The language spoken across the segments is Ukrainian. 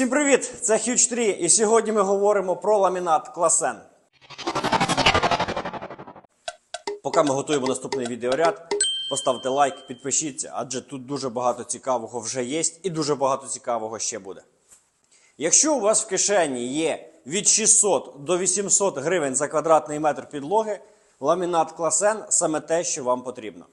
Всім привіт! Це Huge 3 і сьогодні ми говоримо про ламінат класен. Поки ми готуємо наступний відеоряд, поставте лайк, підпишіться, адже тут дуже багато цікавого вже є і дуже багато цікавого ще буде. Якщо у вас в кишені є від 600 до 800 гривень за квадратний метр підлоги, ламінат класен саме те, що вам потрібно.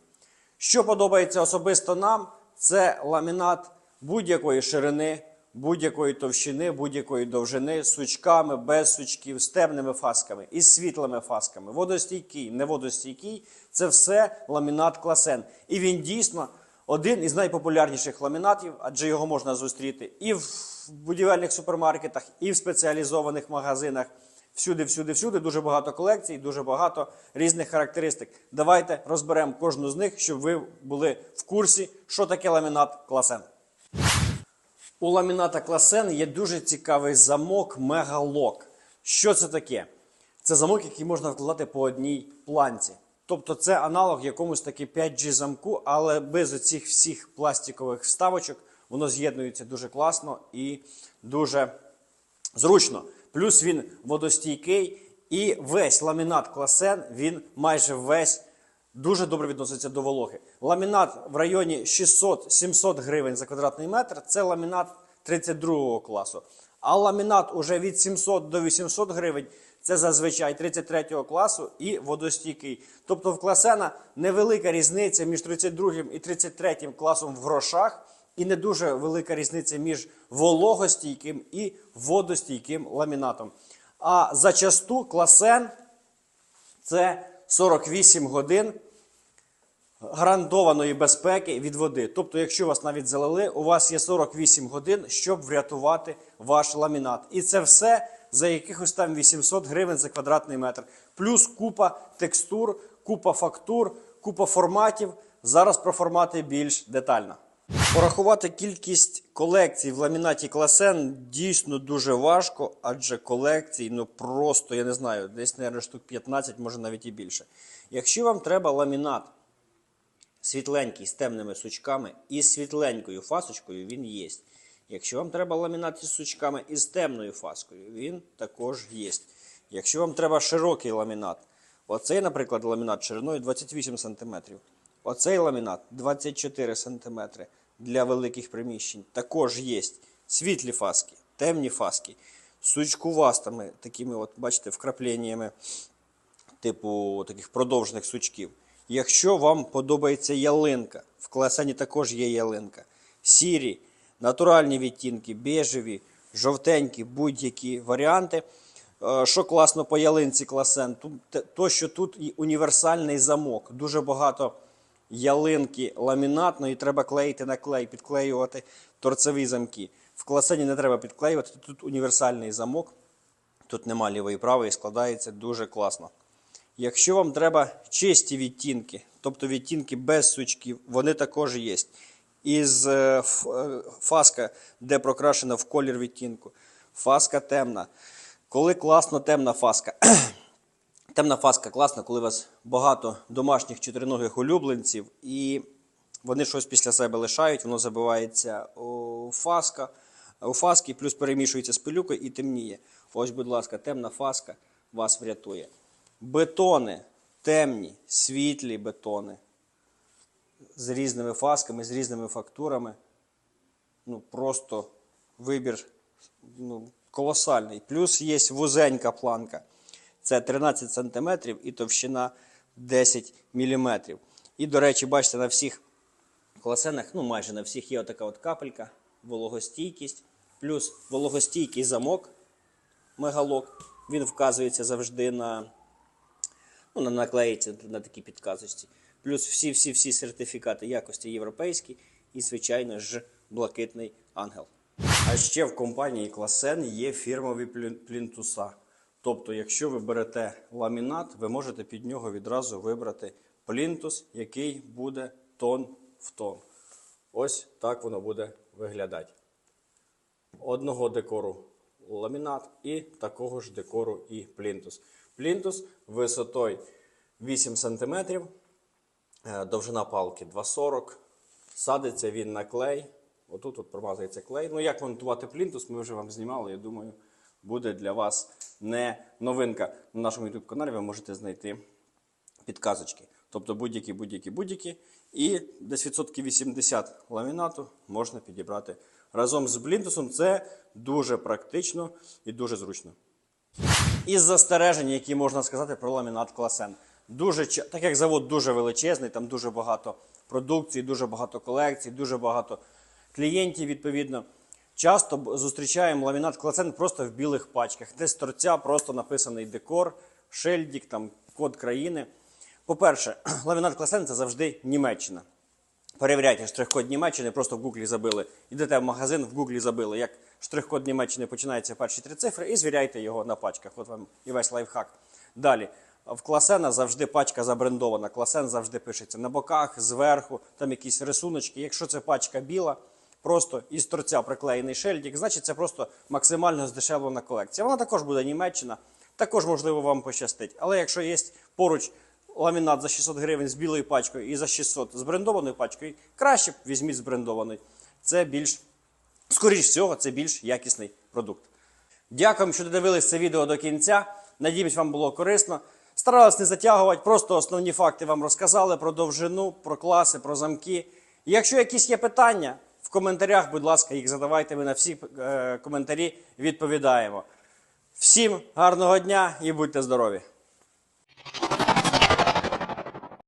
Що подобається особисто нам, це ламінат будь-якої ширини, будь-якої товщини, будь-якої довжини, сучками, без сучків, з темними фасками із світлими фасками. Водостійкий, неводостійкий це все ламінат класен. І він дійсно один із найпопулярніших ламінатів, адже його можна зустріти і в будівельних супермаркетах, і в спеціалізованих магазинах. Всюди, всюди, всюди дуже багато колекцій, дуже багато різних характеристик. Давайте розберемо кожну з них, щоб ви були в курсі, що таке ламінат класен. У ламіната класен є дуже цікавий замок мегалок. Що це таке? Це замок, який можна вкладати по одній планці. Тобто це аналог якомусь таки 5G замку, але без оцих всіх пластикових вставочок воно з'єднується дуже класно і дуже зручно. Плюс він водостійкий і весь ламінат класен, він майже весь дуже добре відноситься до вологи. Ламінат в районі 600-700 гривень за квадратний метр це ламінат 32 класу. А ламінат уже від 700 до 800 гривень це зазвичай 33 класу і водостійкий. Тобто в класена невелика різниця між 32 і 33 класом в грошах. І не дуже велика різниця між вологостійким і водостійким ламінатом. А зачасту класен це 48 годин гарантованої безпеки від води. Тобто, якщо вас навіть залили, у вас є 48 годин, щоб врятувати ваш ламінат. І це все за якихось там 800 гривень за квадратний метр. Плюс купа текстур, купа фактур, купа форматів. Зараз про формати більш детально. Порахувати кількість колекцій в ламінаті класен дійсно дуже важко, адже колекцій, ну просто, я не знаю, десь, мабуть, штук 15, може навіть і більше. Якщо вам треба ламінат світленький з темними сучками і світленькою фасочкою, він є. Якщо вам треба ламінат із сучками і з темною фаскою, він також є. Якщо вам треба широкий ламінат, оцей, наприклад, ламінат шириною 28 см. Оцей ламінат 24 см для великих приміщень. Також є світлі фаски, темні фаски, з сучкувастими, такими, от, бачите, вкрапленнями, типу таких продовжених сучків. Якщо вам подобається ялинка, в класані також є ялинка. Сірі, натуральні відтінки, бежеві, жовтенькі, будь-які варіанти. Е, Що класно по ялинці класен, то, що тут універсальний замок. Дуже багато ялинки ламінатної, треба клеїти на клей, підклеювати торцеві замки. В класені не треба підклеювати, тут універсальний замок. Тут нема лівої і правої, складається дуже класно. Якщо вам треба чисті відтінки, тобто відтінки без сучків, вони також є. Із е, е, фаска, де прокрашена в колір відтінку. Фаска темна. Коли класно темна фаска. Темна фаска класна, коли у вас багато домашніх чотириногих улюбленців, і вони щось після себе лишають, воно забивається у фаска, у фаски, плюс перемішується з пилюкою і темніє. Ось, будь ласка, темна фаска вас врятує. Бетони темні, світлі бетони з різними фасками, з різними фактурами. Ну, просто вибір ну, колосальний. Плюс є вузенька планка. Це 13 см і товщина 10 мм. І, до речі, бачите, на всіх класенах, ну майже на всіх є отака от капелька, вологостійкість, плюс вологостійкий замок, мегалок. Він вказується завжди на, ну, на наклеїться на такій підказочці. Плюс всі-всі-всі сертифікати якості європейські і, звичайно ж, блакитний ангел. А ще в компанії Класен є фірмові плінтуса. Тобто, якщо ви берете ламінат, ви можете під нього відразу вибрати плінтус, який буде тон в тон. Ось так воно буде виглядати. Одного декору ламінат і такого ж декору і плінтус. Плінтус висотою 8 см, е, довжина палки 2,40 Садиться він на клей Отут от промазується клей. Ну, як монтувати плінтус, ми вже вам знімали. Я думаю, буде для вас не новинка. На нашому YouTube каналі ви можете знайти підказочки. Тобто будь-які, будь-які, будь-які. І десь відсотків 80 ламінату можна підібрати разом з блінтусом. Це дуже практично і дуже зручно. Із застережень, які можна сказати про ламінат класен. Дуже, так як завод дуже величезний, там дуже багато продукції, дуже багато колекцій, дуже багато клієнтів, відповідно. Часто зустрічаємо ламінат класен просто в білих пачках, де з торця просто написаний декор, шельдік, там, код країни. По-перше, ламінат класен це завжди Німеччина. Перевіряйте штрих-код Німеччини, просто в Гуглі забили. Йдете в магазин, в Гуглі забили, як штрих-код Німеччини починається перші три цифри, і звіряйте його на пачках. От вам і весь лайфхак. Далі. В класена завжди пачка забрендована. Класен завжди пишеться на боках, зверху, там якісь рисуночки. Якщо це пачка біла, просто із торця приклеєний шельдик, значить це просто максимально здешевлена колекція. Вона також буде Німеччина, також, можливо, вам пощастить. Але якщо є поруч ламінат за 600 гривень з білою пачкою і за 600 з брендованою пачкою, краще візьміть з брендованої. Це більш, скоріш всього, це більш якісний продукт. Дякую, що додивились це відео до кінця. Надіюсь, вам було корисно. Старалась не затягувати, просто основні факти вам розказали про довжину, про класи, про замки. Якщо якісь є питання, в коментарях, будь ласка, їх задавайте. Ми на всі е, коментарі відповідаємо. Всім гарного дня і будьте здорові!